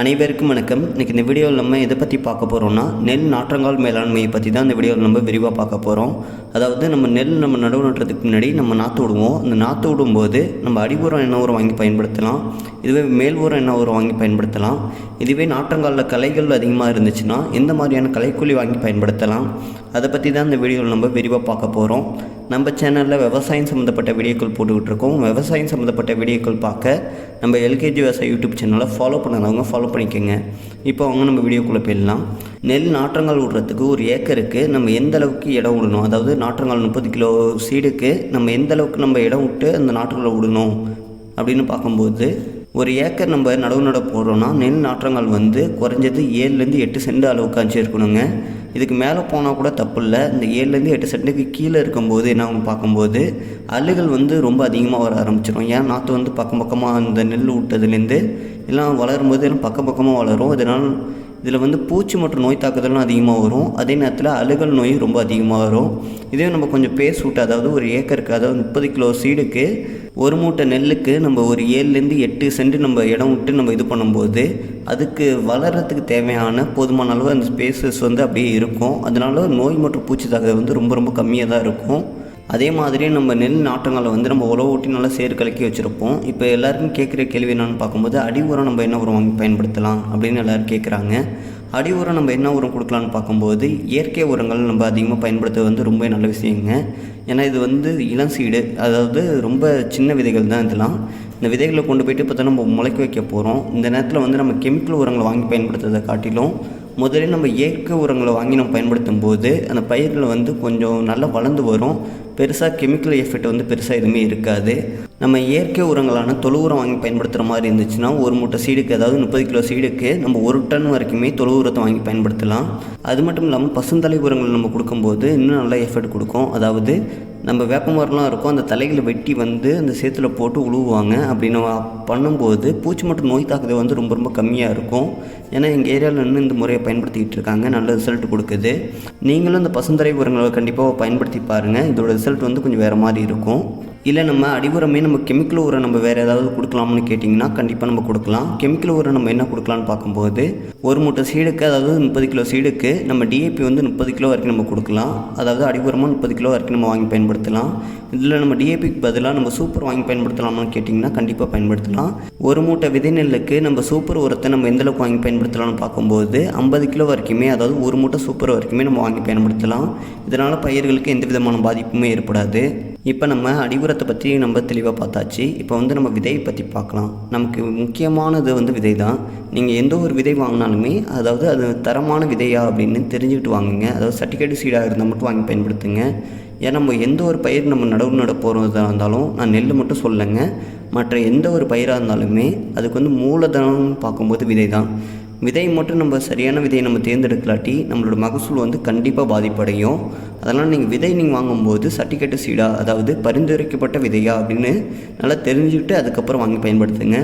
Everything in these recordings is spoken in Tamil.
அனைவருக்கும் வணக்கம். இன்றைக்கி இந்த வீடியோவில் நம்ம எதை பற்றி பார்க்க போகிறோம்னா நெல் நாற்றங்கால் மேலாண்மையை பற்றி தான் இந்த வீடியோவில் நம்ம விரிவாக பார்க்க போகிறோம் அதாவது நம்ம நெல் நம்ம நடவு நட்டுறதுக்கு முன்னாடி நம்ம நாற்று விடுவோம். அந்த நாற்று விடும்போது நம்ம அடி உரம் என்ன உரம் வாங்கி பயன்படுத்தலாம்? இதுவே மேல் உரம் என்ன உரம் வாங்கி பயன்படுத்தலாம்? இதுவே நாற்றங்காலில் கலைகள் அதிகமாக இருந்துச்சுன்னா எந்த மாதிரியான களைக்கொல்லி வாங்கி பயன்படுத்தலாம்? அதை பற்றி தான் இந்த வீடியோவில் நம்ம விரிவாக பார்க்க போகிறோம் நம்ம சேனலில் விவசாயம் சம்மந்தப்பட்ட வீடியோக்கள் போட்டுக்கிட்டு இருக்கோம் விவசாயம் சம்மந்தப்பட்ட வீடியோக்கள் பார்க்க நம்ம எல்கேஜி விவசாய யூடியூப் சேனலை ஃபாலோ பண்ணாதவங்க ஃபாலோ பண்ணிக்கோங்க. இப்போ அவங்க நம்ம வீடியோக்குள்ளே போயிடலாம். நெல் நாற்றங்கால் விடுறதுக்கு ஒரு ஏக்கருக்கு நம்ம எந்த அளவுக்கு இடம் விடணும்? அதாவது நாற்றங்கால் முப்பது கிலோ சீடுக்கு நம்ம எந்த அளவுக்கு நம்ம இடம் விட்டு அந்த நாற்றங்களை விடணும் அப்படின்னு பார்க்கும்போது ஒரு ஏக்கர் நம்ம நடவு நட போடுறோன்னா நெல் நாற்றங்கள் வந்து குறைஞ்சது ஏழுலேருந்து எட்டு சென்ட் அளவுக்காச்சும் இருக்கணுங்க. இதுக்கு மேலே போனால் கூட தப்பு இல்லை இந்த ஏழுலேருந்து எட்டு சென்ட்டுக்கு கீழே இருக்கும்போது என்ன பார்க்கும்போது அழுகல் வந்து ரொம்ப அதிகமாக வர ஆரம்பிச்சிடும் ஏன்? நாற்று வந்து பக்கம் பக்கமாக அந்த நெல் விட்டதுலேருந்து எல்லாம் வளரும்போது எல்லாம் பக்கம் பக்கமாக வளரும். இதனால் இதில் வந்து பூச்சி மற்றும் நோய் தாக்குதலும் அதிகமாக வரும். அதே நேரத்தில் அழுகல் நோய் ரொம்ப அதிகமாக வரும். இதே நம்ம கொஞ்சம் பேஸ் விட்டு அதாவது ஒரு ஏக்கருக்கு அதாவது முப்பது கிலோ சீடுக்கு ஒரு மூட்டை நெல்லுக்கு நம்ம ஒரு ஏழுலேருந்து எட்டு சென்ட் நம்ம இடம் விட்டு நம்ம இது பண்ணும்போது அதுக்கு வளர்கிறதுக்கு தேவையான போதுமான அளவு அந்த ஸ்பேசஸ் வந்து அப்படியே இருக்கும். அதனால நோய் மற்றும் பூச்சி தாக்குதல் வந்து ரொம்ப ரொம்ப கம்மியாக தான் இருக்கும். அதே மாதிரி நம்ம நெல் நாற்றங்களை வந்து நம்ம உழவு ஊட்டி நல்லா சேர் கலக்கி வச்சுருப்போம். இப்போ எல்லாருக்கும் கேட்குற கேள்வி என்னென்னு பார்க்கும்போது அடி உரம் நம்ம என்ன உரம் வாங்கி பயன்படுத்தலாம் அப்படின்னு எல்லோரும் கேட்குறாங்க. அடி உரம் நம்ம என்ன உரம் கொடுக்கலான்னு பார்க்கும்போது இயற்கை உரங்கள் நம்ம அதிகமாக பயன்படுத்துறது வந்து ரொம்ப நல்ல விஷயங்க. ஏன்னா இது வந்து இளம் சீடு அதாவது ரொம்ப சின்ன விதைகள் தான் இதெல்லாம். இந்த விதைகளை கொண்டு போயிட்டு இப்போ தான் நம்ம முளைக்க வைக்க போகிறோம் இந்த நேரத்தில் வந்து நம்ம கெமிக்கல் உரங்களை வாங்கி பயன்படுத்துறதை காட்டிலும் முதல்ல நம்ம இயற்கை உரங்களை வாங்கி நம்ம பயன்படுத்தும் போது அந்த பயிர்கள் வந்து கொஞ்சம் நல்லா வளர்ந்து வரும். பெருசாக கெமிக்கல் எஃபெக்ட் வந்து பெருசாக எதுவுமே இருக்காது. நம்ம இயற்கை உரங்களான தொழு உரம் வாங்கி பயன்படுத்துகிற மாதிரி இருந்துச்சுன்னா ஒரு மூட்டை சீடுக்கு அதாவது முப்பது கிலோ சீடுக்கு நம்ம ஒரு டன் வரைக்குமே தொழு உரத்தை வாங்கி பயன்படுத்தலாம். அது மட்டும் இல்லாமல் பசுந்தலை உரங்கள் நம்ம கொடுக்கும்போது இன்னும் நல்லா எஃபெக்ட் கொடுக்கும். அதாவது நம்ம வேப்ப மரம்லாம் இருக்கும் அந்த தலைகளை வெட்டி வந்து அந்த சேத்துல போட்டு உழுவுவாங்க. அப்படி நம்ம பண்ணும்போது பூச்சி மற்றும் நோய் தாக்குதல் வந்து ரொம்ப ரொம்ப கம்மியாக இருக்கும். ஏன்னா எங்கள் ஏரியாவில் இன்னும் இந்த முறையை பயன்படுத்திக்கிட்டு இருக்காங்க. நல்ல ரிசல்ட் கொடுக்குது. நீங்களும் இந்த பசுந்தரை உரங்களை கண்டிப்பாக பயன்படுத்தி பாருங்கள் இதோட ரிசல்ட் வந்து கொஞ்சம் வேறு மாதிரி இருக்கும். இல்லை நம்ம அடிவுரமே நம்ம கெமிக்கல் உரம் நம்ம வேறு ஏதாவது கொடுக்கலாம்னு கேட்டிங்கன்னா கண்டிப்பாக நம்ம கொடுக்கலாம். கெமிக்கல் உரம் நம்ம என்ன கொடுக்கலான்னு பார்க்கும்போது ஒரு மூட்டை சீடுக்கு அதாவது முப்பது கிலோ சீடுக்கு நம்ம டிஏபி வந்து முப்பது கிலோ வரைக்கும் நம்ம கொடுக்கலாம். அதாவது அடிவுரமாக முப்பது கிலோ வரைக்கும் நம்ம வாங்கி பயன்படுத்தலாம். இதில் நம்ம டிஏபிக்கு பதிலாக நம்ம சூப்பர் வாங்கி பயன்படுத்தலாமான்னு கேட்டிங்கன்னா கண்டிப்பாக பயன்படுத்தலாம். ஒரு மூட்டை விதை நெல்லுக்கு நம்ம சூப்பர் உரத்தை நம்ம எந்தளவுக்கு வாங்கி பயன்படுத்தலாம்னு பார்க்கும்போது ஐம்பது கிலோ வரைக்குமே அதாவது ஒரு மூட்டை சூப்பர் வரைக்குமே நம்ம வாங்கி பயன்படுத்தலாம். இதனால் பயிர்களுக்கு எந்த விதமான பாதிப்புமே ஏற்படாது. இப்போ நம்ம அடிவுரத்தை பற்றி நம்ம தெளிவாக பார்த்தாச்சு. இப்போ வந்து நம்ம விதையை பற்றி பார்க்கலாம். நமக்கு முக்கியமானது வந்து விதை தான். நீங்கள் எந்த ஒரு விதை வாங்கினாலுமே அதாவது அது தரமான விதையா அப்படின்னு தெரிஞ்சுக்கிட்டு வாங்குங்க. அதாவது சர்டிஃபிகேட் சீடாக இருந்தால் மட்டும் வாங்கி பயன்படுத்துங்க. ஏன்னா நம்ம எந்த ஒரு பயிர் நம்ம நடவு நட போகிறதா இருந்தாலும் நான் நெல் மட்டும் சொல்லலைங்க. மற்ற எந்த ஒரு பயிராக இருந்தாலுமே அதுக்கு வந்து மூலதனம் பார்க்கும்போது விதை தான். விதை மட்டும் நம்ம சரியான விதையை நம்ம தேர்ந்தெடுக்கலாட்டி நம்மளோட மகசூல் வந்து கண்டிப்பாக பாதிப்படையும். அதனால் நீங்கள் விதை நீங்கள் வாங்கும்போது சர்டிஃபிகேட்டு சீடா அதாவது பரிந்துரைக்கப்பட்ட விதையா அப்படின்னு நல்லா தெரிஞ்சுக்கிட்டு அதுக்கப்புறம் வாங்கி பயன்படுத்துங்க.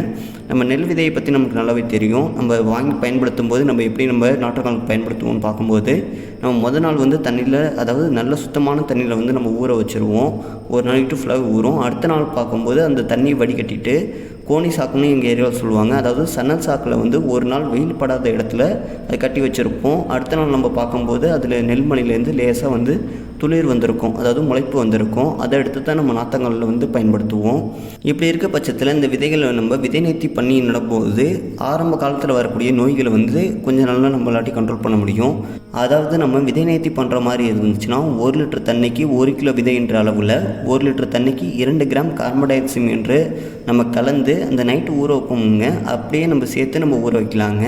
நம்ம நெல் விதையை பற்றி நமக்கு நல்லாவே தெரியும். நம்ம வாங்கி பயன்படுத்தும் போது நம்ம எப்படி நம்ம நாட்டுக்காலுக்கு பயன்படுத்துவோம்னு பார்க்கும்போது நம்ம முதல் நாள் வந்து தண்ணியில் அதாவது நல்ல சுத்தமான தண்ணியில் வந்து நம்ம ஊற வச்சுருவோம். ஒரு நாளைக்கு ஃபுல்லாக ஊறும். அடுத்த நாள் பார்க்கும்போது அந்த தண்ணியை வடிகட்டிட்டு கோணி சாக்குன்னு எங்கள் ஏரியாவில் சொல்லுவாங்க. அதாவது சன்னல் சாக்கில் வந்து ஒரு நாள் வெயில் படாத இடத்துல அதை கட்டி வச்சுருப்போம். அடுத்த நாள் நம்ம பார்க்கும்போது அதில் நெல்மணிலேருந்து லேசாக வந்து துளிர் வந்திருக்கும் அதாவது முளைப்பு வந்திருக்கும் அதை எடுத்து தான் நம்ம நாத்தங்களில் வந்து பயன்படுத்துவோம். இப்படி இருக்க பட்சத்தில் இந்த விதைகளை நம்ம விதை நேர்த்தி பண்ணி நடும்போது ஆரம்ப காலத்தில் வரக்கூடிய நோய்களை வந்து கொஞ்சம் நல்லா நம்மளாட்டி கண்ட்ரோல் பண்ண முடியும். அதாவது நம்ம விதை நேர்த்தி பண்ணுற மாதிரி இருந்துச்சுன்னா ஒரு லிட்டர் தண்ணிக்கு ஒரு கிலோ விதை என்ற அளவில் ஒரு லிட்டர் தண்ணிக்கு இரண்டு கிராம் கார்பன் டை ஆக்சைடு என்று நம்ம கலந்து அந்த நைட்டு ஊற வைப்போமுங்க. அப்படியே நம்ம சேர்த்து நம்ம ஊற வைக்கலாங்க.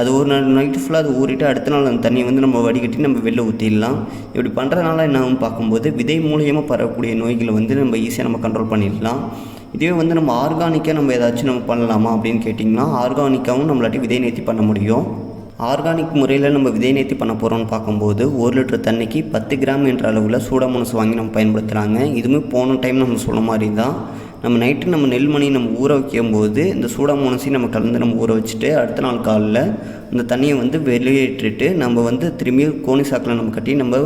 அது ஒரு நாள் நைட்டு ஃபுல்லாக அது ஊறிட்டு அடுத்த நாள் அந்த தண்ணியை வந்து நம்ம வடிகட்டி நம்ம வெளில ஊற்றிடலாம் இப்படி பண்ணுறதுனால என்ன ஆகும் பார்க்கும்போது விதை மூலியமாக பரவக்கூடிய நோய்களை வந்து நம்ம ஈஸியாக நம்ம கண்ட்ரோல் பண்ணிடலாம். இதுவே வந்து நம்ம ஆர்கானிக்காக நம்ம ஏதாச்சும் நம்ம பண்ணலாமா அப்படின்னு கேட்டிங்கன்னா ஆர்கானிக்காகவும் நம்மளாட்டி விதை நேர்த்தி பண்ண முடியும். ஆர்கானிக் முறையில் நம்ம விதை நேர்த்தி பண்ண போகிறோம்னு பார்க்கும்போது ஒரு லிட்டர் தண்ணிக்கு பத்து கிராம் என்ற அளவில் சூடாமோனஸ் வாங்கி நம்ம பயன்படுத்துகிறாங்க இதுவுமே போன டைம் நம்ம சொன்ன மாதிரி தான் நம்ம நைட்டு நம்ம நெல்மணி நம்ம ஊற வைக்கும்போது இந்த சூடாமோனஸையும் நம்ம கலந்து நம்ம ஊற வச்சுட்டு அடுத்த நாள் காலைல இந்த தண்ணியை வந்து வெளியேற்றிட்டு நம்ம வந்து திரும்பி கோணி சாக்கில் நம்ம கட்டி நம்ம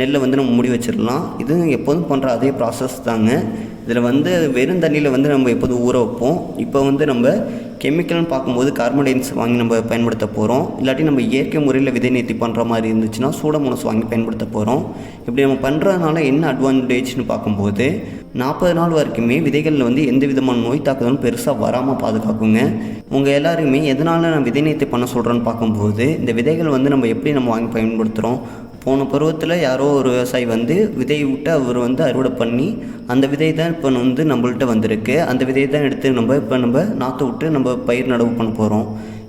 நெல்லை வந்து நம்ம மூடி வச்சிடலாம். இது எப்போதும் பண்ணுற அதே ப்ராசஸ் தாங்க. இதில் வந்து வெறும் தண்ணியில் வந்து நம்ம எப்போதும் ஊற வைப்போம். இப்போ வந்து நம்ம கெமிக்கல்னு பார்க்கும்போது கார்பன்டைன்ஸ் வாங்கி நம்ம பயன்படுத்த போகிறோம் இல்லாட்டி நம்ம இயற்கை முறையில் விதை நேர்த்தி பண்ணுற மாதிரி இருந்துச்சுன்னா சூடமோனஸ் வாங்கி பயன்படுத்த போகிறோம் இப்படி நம்ம பண்ணுறதுனால என்ன அட்வான்டேஜ்னு பார்க்கும்போது நாற்பது நாள் வரைக்குமே விதைகளில் வந்து எந்த விதமான நோய் தாக்குதலும் பெருசாக வராமல் பாதுகாக்குங்க. உங்கள் எல்லாருமே எதனால் நான் விதை நேர்த்தி பண்ண சொல்கிறேன்னு பார்க்கும்போது இந்த விதைகள் வந்து நம்ம எப்படி நம்ம வாங்கி பயன்படுத்துகிறோம் போன பருவத்தில் யாரோ ஒரு விவசாயி வந்து விதையை விட்டு அவர் வந்து அறுவடை பண்ணி அந்த விதை தான் இப்போ வந்து நம்மள்கிட்ட வந்திருக்கு. அந்த விதையை தான் எடுத்து நம்ம இப்போ நம்ம நாற்று விட்டு நம்ம பயிர் நடவு பண்ண போகிறோம்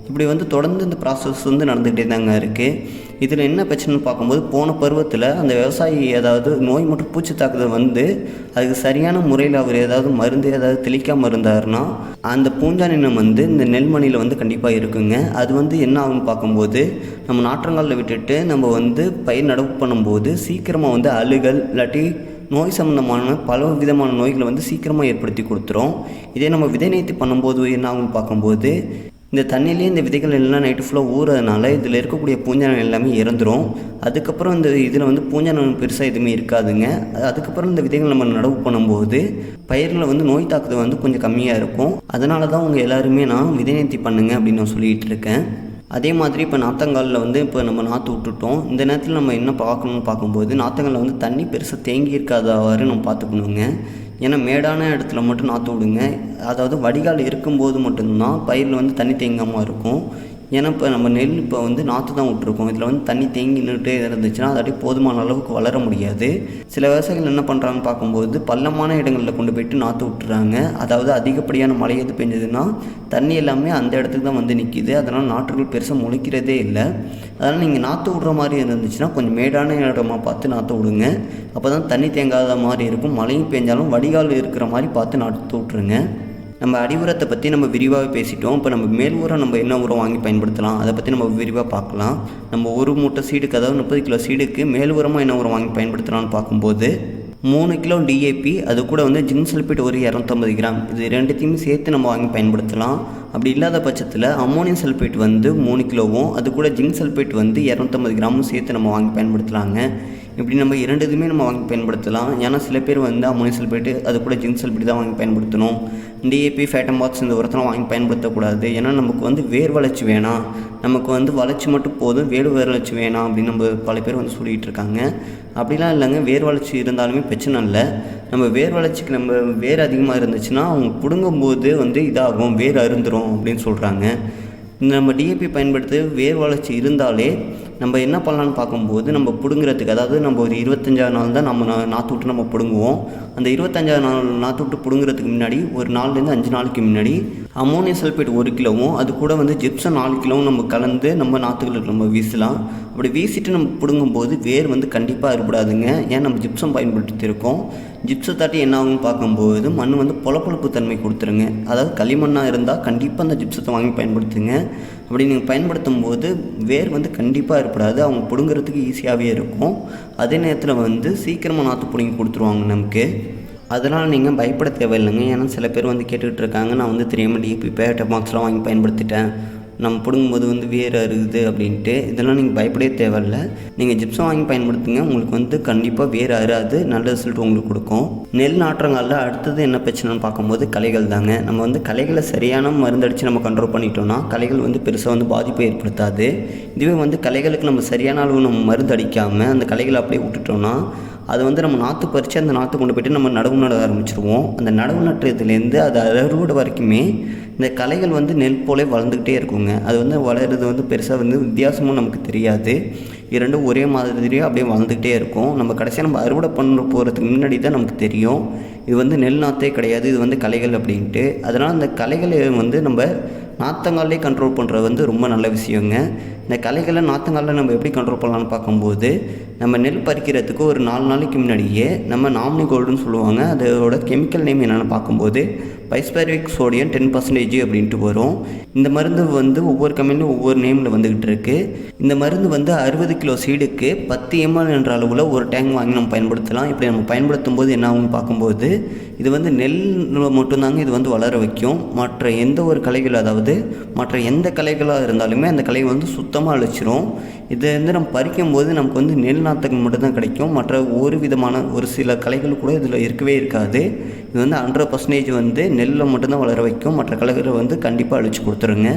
இப்படி வந்து தொடர்ந்து இந்த ப்ராசஸ் வந்து நடந்துக்கிட்டே தாங்க இருக்குது இதில் என்ன பிரச்சனைன்னு பார்க்கும்போது போன பருவத்தில் அந்த விவசாயி ஏதாவது நோய் மற்றும் பூச்சி தாக்குதல் வந்து அதுக்கு சரியான முறையில் அவர் ஏதாவது மருந்து ஏதாவது தெளிக்காமல் இருந்தாருன்னா அந்த பூஞ்சானினம் வந்து இந்த நெல்மணியில் வந்து கண்டிப்பாக இருக்குங்க. அது வந்து என்ன ஆகும்னு பார்க்கும்போது நம்ம நாற்றங்காலில் விட்டுட்டு நம்ம வந்து பயிர் நடவு பண்ணும்போது சீக்கிரமாக வந்து அழுகல் இல்லாட்டி நோய் சம்மந்தமான பல விதமான நோய்களை வந்து சீக்கிரமாக ஏற்படுத்தி கொடுத்துரும். இதே நம்ம விதை நேர்த்தி பண்ணும்போது என்ன ஆகும்னு பார்க்கும்போது இந்த தண்ணியிலே இந்த விதைகள் எல்லாம் நைட்டு ஃபுல்லாக ஊறதுனால இதில் இருக்கக்கூடிய பூஞ்சானம் எல்லாமே இறந்துடும் அதுக்கப்புறம் இந்த இதில் வந்து பூஞ்சானம் பெருசாக எதுவுமே இருக்காதுங்க. அதுக்கப்புறம் இந்த விதைகள் நம்ம நடவு பண்ணும்போது பயிரில் வந்து நோய் தாக்குதல் வந்து கொஞ்சம் கம்மியாக இருக்கும். அதனால தான் உங்கள் எல்லாருமே நான் விதை நேர்த்தி பண்ணுங்க அப்படின்னு நான் சொல்லிகிட்டு இருக்கேன். அதே மாதிரி இப்போ நாத்தங்காலில் வந்து இப்போ நம்ம நாற்று விட்டுட்டோம். இந்த நேரத்தில் நம்ம என்ன பார்க்கணும்னு பார்க்கும்போது நாத்தங்காலில் வந்து தண்ணி பெருசாக தேங்கி இருக்காதவாறு நம்ம பார்த்துக்கணுங்க. ஏன்னா மேடான இடத்துல மட்டும் நாற்று விடுங்க. அதாவது வடிகால் இருக்கும்போது மட்டும்தான் பயிரில் வந்து தண்ணி தேங்காமல் இருக்கும். ஏன்னா இப்போ நம்ம நெல் இப்போ வந்து நாற்று தான் விட்ருக்கோம் இதில் வந்து தண்ணி தேங்கி நின்றுட்டே இருந்துச்சுன்னா அது அப்படியே போதுமான அளவுக்கு வளர முடியாது. சில விவசாயிகள் என்ன பண்ணுறாங்கன்னு பார்க்கும்போது பள்ளமான இடங்களில் கொண்டு போயிட்டு நாற்று விட்டுறாங்க. அதாவது அதிகப்படியான மழை எது பெஞ்சதுன்னா தண்ணி எல்லாமே அந்த இடத்துக்கு தான் வந்து நிற்கிது அதனால் நாற்றுகள் பெருசாக முளைக்கிறதே இல்லை. அதனால் நீங்கள் நாற்று விட்ற மாதிரி இருந்துச்சுன்னா கொஞ்சம் மேடான இடமா பார்த்து நாற்று விடுங்க. அப்போ தான் தண்ணி தேங்காத மாதிரி இருக்கும். மழையும் பெஞ்சாலும் வடிகால் இருக்கிற மாதிரி பார்த்து நாற்று விட்ருங்க நம்ம அடி உரத்தை பற்றி நம்ம விரிவாக பேசிட்டோம். இப்போ நம்ம மேல் உரம் நம்ம என்ன உரம் வாங்கி பயன்படுத்தலாம்? அதை பற்றி நம்ம விரிவாக பார்க்கலாம். நம்ம ஒரு மூட்டை சீடுக்கு அதாவது முப்பது கிலோ சீடுக்கு மேல் உரமாக என்ன உரம் வாங்கி பயன்படுத்தலாம்னு பார்க்கும்போது மூணு கிலோ டிஏபி அது கூட வந்து ஜிங்க் சல்பேட் ஒரு இரநூத்தம்பது கிராம். இது ரெண்டுத்தையும் சேர்த்து நம்ம வாங்கி பயன்படுத்தலாம். அப்படி இல்லாத பட்சத்தில் அம்மோனியம் சல்பேட் வந்து மூணு கிலோவும் அது கூட ஜிங்க் சல்பேட் வந்து இரநூத்தம்பது கிராமும் சேர்த்து நம்ம வாங்கி பயன்படுத்தலாங்க. இப்படி நம்ம இரண்டு இதுவுமே நம்ம வாங்கி பயன்படுத்தலாம். ஏன்னா சில பேர் வந்து அம்மோனியம் சல்பேட்டு அது கூட ஜிங்க் சல்பேட் தான் வாங்கி பயன்படுத்தணும். டிஏபி ஃபேட்டம் பாக்ஸ் இந்த உரத்தெல்லாம் வாங்கி பயன்படுத்தக்கூடாது. ஏன்னா நமக்கு வந்து வேர் வளர்ச்சி வேணாம். நமக்கு வந்து வளர்ச்சி மட்டும் போதும் வேறு வேர் வளர்ச்சி வேணாம் அப்படின்னு நம்ம பல பேர் வந்து சொல்லிகிட்டு இருக்காங்க. அப்படிலாம் இல்லைங்க. வேர் வளர்ச்சி இருந்தாலுமே பிரச்சனை இல்லை. நம்ம வேர் வளர்ச்சிக்கு நம்ம வேர் அதிகமாக இருந்துச்சுன்னா அவங்க பிடுங்கும்போது வந்து இதாகும். வேர் அருந்துரும் அப்படின்னு சொல்கிறாங்க இந்த நம்ம டிஏபி பயன்படுத்த வேர் வளர்ச்சி இருந்தாலே நம்ம என்ன பண்ணலான்னு பார்க்கும்போது நம்ம பிடுங்குறதுக்கு அதாவது நம்ம ஒரு இருபத்தஞ்சாவது நாள் தான் நம்ம நா- நாற்று விட்டு நம்ம பிடுங்குவோம். அந்த இருபத்தஞ்சாவது நாள் நாற்று விட்டு பிடுங்குறதுக்கு முன்னாடி ஒரு நாலுலேருந்து அஞ்சு நாளுக்கு முன்னாடி அமோனியம் சல்ஃபேட் ஒரு கிலோவும் அது கூட வந்து ஜிப்சம் நாலு கிலோவும் நம்ம கலந்து நம்ம நாற்றுகளுக்கு நம்ம வீசலாம். அப்படி வீசிட்டு நம்ம பிடுங்கும்போது வேர் வந்து கண்டிப்பாக அறுபடாதுங்க. ஏன்? நம்ம ஜிப்சம் பயன்படுத்தியிருக்கோம். ஜிப்சத்தாட்டி என்ன ஆகும்னு பார்க்கும்போது மண் வந்து பொலப்பொழப்பு தன்மை கொடுத்துருங்க. அதாவது களிமண்ணாக இருந்தால் கண்டிப்பாக அந்த ஜிப்சத்தை வாங்கி பயன்படுத்துங்க. அப்படி நீங்கள் பயன்படுத்தும் போது வேர் வந்து கண்டிப்பாக ஏற்படாது அவங்க பிடுங்குறதுக்கு ஈஸியாகவே இருக்கும். அதே நேரத்தில் வந்து சீக்கிரமாக நாற்று பிடுங்கி கொடுத்துருவாங்க நமக்கு. அதனால் நீங்கள் பயப்பட தேவையில்லைங்க. ஏன்னா சில பேர் வந்து கேட்டுக்கிட்டு இருக்காங்க. நான் வந்து தெரியாமல் டிபி பேட்ட பாக்ஸ்லாம் வாங்கி பயன்படுத்திட்டேன். நம்ம பிடுங்கும்போது வந்து வேர் அறுகுது அப்படின்ட்டு இதெல்லாம் நீங்கள் பயப்படவே தேவையில்ல. நீங்கள் ஜிப்சம் வாங்கி பயன்படுத்துங்க. உங்களுக்கு வந்து கண்டிப்பாக வேர் அறாது நல்ல ரிசல்ட் உங்களுக்கு கொடுக்கும். நெல் நாற்றங்காலில் அடுத்தது என்ன பிரச்சனைன்னு பார்க்கும்போது கலைகள் தாங்க. நம்ம வந்து கலைகளை சரியான மருந்தடிச்சு நம்ம கண்ட்ரோல் பண்ணிட்டோம்னா கலைகள் வந்து பெருசாக வந்து பாதிப்பை ஏற்படுத்தாது. இதுவே வந்து கலைகளுக்கு நம்ம சரியான அளவு நம்ம மருந்து அடிக்காமல் அந்த கலைகளை அப்படியே விட்டுட்டோம்னா அது வந்து நம்ம நாற்று பறித்து அந்த நாற்று கொண்டு போயிட்டு நம்ம நடவு நட ஆரம்பிச்சிருவோம். அந்த நடவு நட்டுறதுலேருந்து அது அறுவடை வரைக்குமே இந்த கலைகள் வந்து நெல் போலே வளர்ந்துக்கிட்டே இருக்குங்க. அது வந்து வளர்கிறது வந்து பெருசாக வந்து வித்தியாசமும் நமக்கு தெரியாது. இரண்டும் ஒரே மாதிரியே அப்படியே வளர்ந்துக்கிட்டே இருக்கும். நம்ம கடைசியாக நம்ம அறுவடை பண்ண போகிறதுக்கு முன்னாடி தான் நமக்கு தெரியும். இது வந்து நெல் நாற்றே கிடையாது இது வந்து கலைகள் அப்படின்ட்டு. அதனால் அந்த கலைகளை வந்து நம்ம நாற்றங்காலே கண்ட்ரோல் பண்ணுறது வந்து ரொம்ப நல்ல விஷயங்க. இந்த களைகளை நாற்றங்காலில் நம்ம எப்படி கண்ட்ரோல் பண்ணலாம்னு பார்க்கும்போது நம்ம நெல் பறிக்கிறதுக்கு ஒரு நாலு நாளைக்கு முன்னாடியே நம்ம நாமினி கோல்டுன்னு சொல்லுவாங்க. அதோட கெமிக்கல் நேம் என்னென்னு பார்க்கும்போது பைஸ்பேரிக் சோடியம் டென் பர்சன்டேஜ் அப்படின்ட்டு வரும். இந்த மருந்து வந்து ஒவ்வொரு கம்பெனியும் ஒவ்வொரு நேமில் வந்துக்கிட்டு இருக்குது இந்த மருந்து வந்து அறுபது கிலோ சீடுக்கு பத்து எம்எல் என்ற அளவில் ஒரு டேங்க் வாங்கி நம்ம பயன்படுத்தலாம். இப்படி நம்ம பயன்படுத்தும் போது என்ன ஆகும் பார்க்கும்போது இது வந்து நெல் மட்டும்தாங்க இது வந்து வளர வைக்கும். மற்ற எந்த ஒரு கலைகள் அதாவது மற்ற எந்த கலைகளாக இருந்தாலுமே அந்த கலை வந்து சுத்தமாக சுத்தமாக அழிச்சிரும். இதை வந்து நம்ம பறிக்கும் போது நமக்கு வந்து நெல் நாற்றுகள் மட்டும்தான் கிடைக்கும். மற்ற ஒரு விதமான ஒரு சில களைகள் கூட இதில் இருக்கவே இருக்காது. இது வந்து ஹண்ட்ரட் பர்சன்டேஜ் வந்து நெல்லில் மட்டும்தான் வளர வைக்கும். மற்ற களைகளை வந்து கண்டிப்பாக அழிச்சு கொடுத்துருங்க.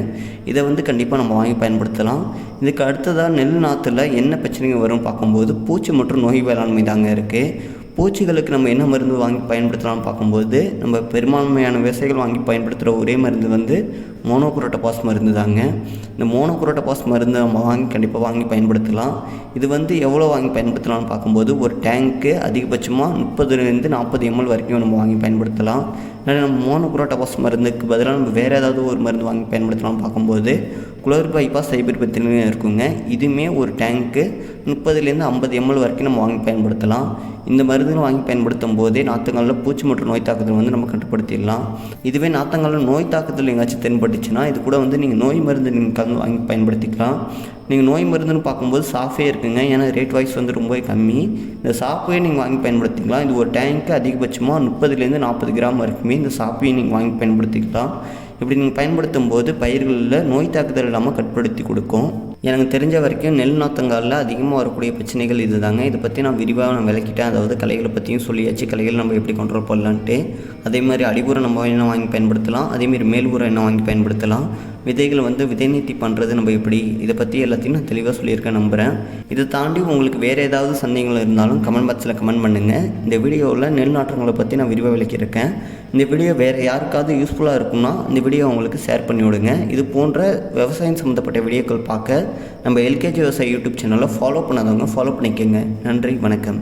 இதை வந்து கண்டிப்பாக நம்ம வாங்கி பயன்படுத்தலாம். இதுக்கு அடுத்ததாக நெல் நாற்றுல என்ன பிரச்சனைங்க வரும் பார்க்கும்போது பூச்சி மற்றும் நோய் வேளாண்மை தாங்க இருக்குது பூச்சிகளுக்கு நம்ம என்ன மருந்து வாங்கி பயன்படுத்தலாம்னு பார்க்கும்போது நம்ம பெரும்பான்மையான விவசாயிகள் வாங்கி பயன்படுத்துகிற ஒரே மருந்து வந்து மோனோகுரோட்டபாஸ் மருந்து தாங்க. இந்த மோனோகுரோட்டபாஸ் மருந்து நம்ம வாங்கி கண்டிப்பாக வாங்கி பயன்படுத்தலாம். இது வந்து எவ்வளோ வாங்கி பயன்படுத்தலாம்னு பார்க்கும்போது ஒரு டேங்க்கு அதிகபட்சமாக முப்பதுலேருந்து நாற்பது எம்எல் வரைக்கும் நம்ம வாங்கி பயன்படுத்தலாம். அதனால் நம்ம மோனோகுரோட்டபாஸ் மருந்துக்கு பதிலாக நம்ம வேறு ஏதாவது ஒரு மருந்து வாங்கி பயன்படுத்தலாம்னு பார்க்கும்போது குளர் பைபாஸ் சைபர் பத்திரிகையும் இருக்குங்க. இதுவுமே ஒரு டேங்க்கு முப்பதுலேருந்து ஐம்பது எம்எல் வரைக்கும் நம்ம வாங்கி பயன்படுத்தலாம். இந்த மருந்துகளை வாங்கி பயன்படுத்தும் போதே நாற்றுங்களில் பூச்சி மற்றும் நோய் தாக்குதல் வந்து நம்ம கட்டுப்படுத்திடலாம். இதுவே நாற்றங்களில் நோய் தாக்குதல் எங்காச்சும் தென்பட்டுச்சுன்னா இது கூட வந்து நீங்கள் நோய் மருந்து நீங்கள் கலந்து வாங்கி பயன்படுத்திக்கலாம். நீங்கள் நோய் மருந்துன்னு பார்க்கும்போது சாஃபே இருக்குங்க. ஏன்னா ரேட் வைஸ் வந்து ரொம்பவே கம்மி. இந்த சாப்பையே நீங்கள் வாங்கி பயன்படுத்திக்கலாம். இது ஒரு டேங்க்கு அதிகபட்சமாக முப்பதுலேருந்து நாற்பது கிராம் வரைக்குமே இந்த சாப்பையும் நீங்கள் வாங்கி பயன்படுத்திக்கலாம். இப்படி நீங்கள் பயன்படுத்தும் போது பயிர்களில் நோய் தாக்குதல் இல்லாமல் கட்டுப்படுத்தி கொடுக்கும். எனக்கு தெரிஞ்ச வரைக்கும் நெல் நாற்றங்காலில் அதிகமாக வரக்கூடிய பிரச்சனைகள் இது தாங்க இதை பற்றி நான் விரிவாக நான் விளக்கிட்டேன். அதாவது கலைகளை பற்றியும் சொல்லியாச்சு. கலைகள் நம்ம எப்படி கண்ட்ரோல் பண்ணலான்ட்டு. அதே மாதிரி அடிபுரம் நம்ம என்ன வாங்கி பயன்படுத்தலாம்? அதேமாரி மேல்புறம் என்ன வாங்கி பயன்படுத்தலாம்? விதைகளை வந்து விதை நீட்டி பண்ணுறது நம்ம எப்படி இதை பற்றி எல்லாத்தையும் நான் தெளிவாக சொல்லியிருக்கேன் நம்புகிறேன் இதை தாண்டி உங்களுக்கு வேறு ஏதாவது சந்தேகங்கள் இருந்தாலும் கமெண்ட் பாக்ஸில் கமெண்ட் பண்ணுங்கள் இந்த வீடியோவில் நெல் நாற்றங்களை பற்றி நான் விரிவாக விளக்கியிருக்கேன். இந்த வீடியோ வேறு யாருக்காவது யூஸ்ஃபுல்லாக இருக்கும்னா இந்த வீடியோ அவங்களுக்கு ஷேர் பண்ணி விடுங்க. இது போன்ற விவசாயம் சம்மந்தப்பட்ட வீடியோக்கள் பார்க்க நம்ம எல்கேஜி விவசாய யூடியூப் சேனலை ஃபாலோ பண்ணாதவங்க ஃபாலோ பண்ணிக்கோங்க. நன்றி வணக்கம்.